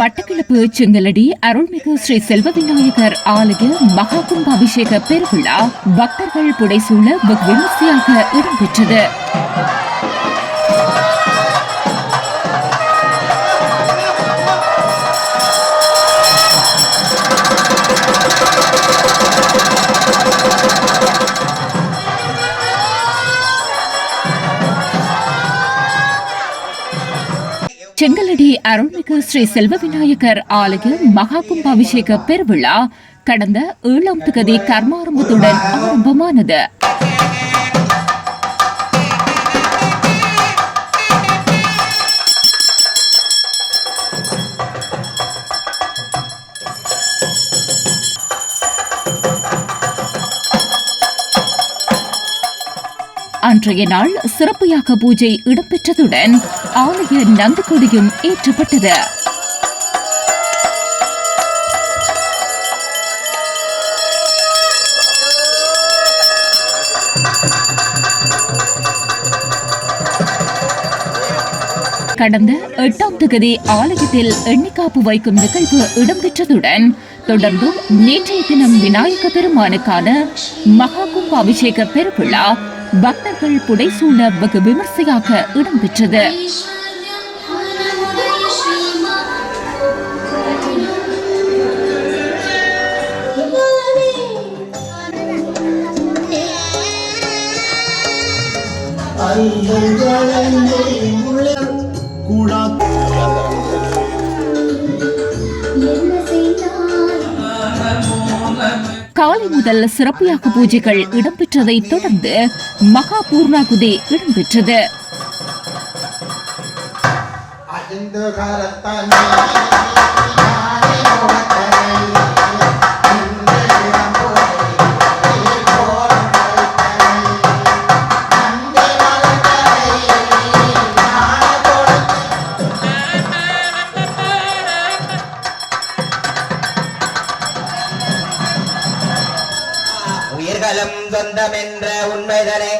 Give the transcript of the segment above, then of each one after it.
மட்டக்களப்பு செங்கலடி அருள்மிகு ஸ்ரீ செல்வ விநாயகர் ஆலய மகா கும்பாபிஷேக பெருவிழா பக்தர்கள் புடைசூழ வெகு விமர்சையாக இடம்பெற்றது. செங்கலடி அருள்மிகு ஸ்ரீ செல்வ விநாயகர் ஆலய மகா கும்பாபிஷேக பெருவிழா கடந்த ஏழாம் திகதி கர்மாரம்பத்துடன் ஆரம்பமானது. அன்றைய நாள் சிறப்பு யாக பூஜை இடம்பெற்றதுடன் ஆலய நந்துக்கொடியும் ஏற்றப்பட்டது. கடந்த எட்டாம் தொகுதி ஆலயத்தில் எண்ணிக்காப்பு வைக்கும் நிகழ்வு இடம்பெற்றதுடன் தொடர்ந்து நேற்றைய தினம் விநாயக பெருமானுக்கான மகா கும்பாபிஷேக பெருவிழா பக்தர்கள் புடைசூழ வெகு விமர்சையாக இடம்பெற்றது. கூடா காலை முதல் சிறப்பு யாக்கு பூஜைகள் இடம்பெற்றதைத் தொடர்ந்து மகா பூர்ணாகுதி இடம்பெற்றது. ஐந்து கரத்தன் உயிர்களும் சொந்தமென்ற உண்மைதனை.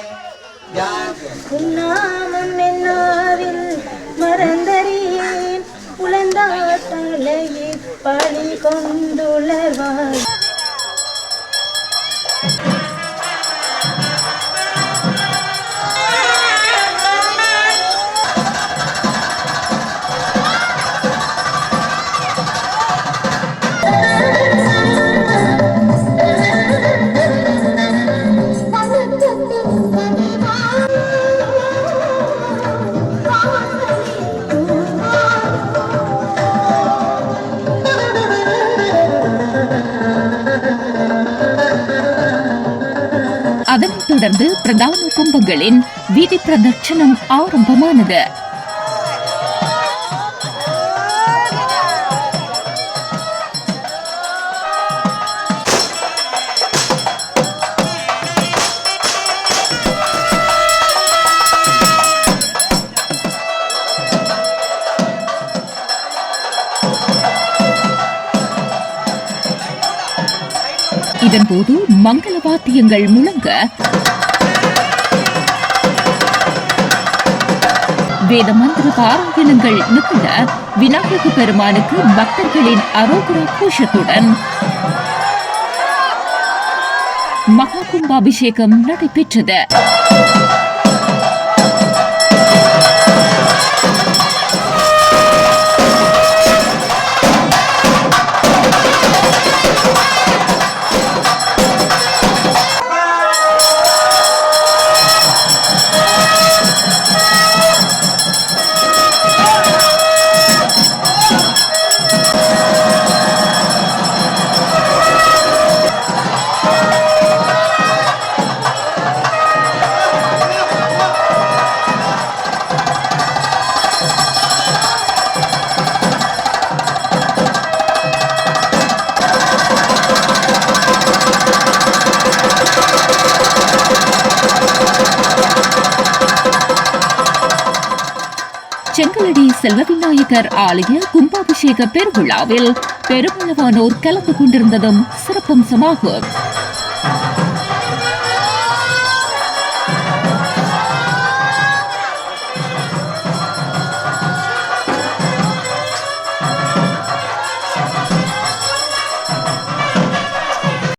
உன்னாமம் என்னாவில் மறந்தறியேன். உழந்தாட்டலையை பழி கொண்டுளவாய். தொடர்ந்து பிரதான கும்பங்களின் வீதி பிரதட்சணம் ஆரம்பமானது. இதன்போது மங்கள வாத்தியங்கள் முழங்க வேத மந்திர பாராயணங்கள் நிகழ விநாயக பெருமானுக்கு பக்தர்களின் அரோகரா கோஷத்துடன் மகா கும்பாபிஷேகம் நடைபெற்றது. செல்வவிநாயகர் ஆலய கும்பாபிஷேக பெருவிழாவில் பெருமளவானோர் கலந்து கொண்டிருந்ததும் சிறப்பம்சமாகும்.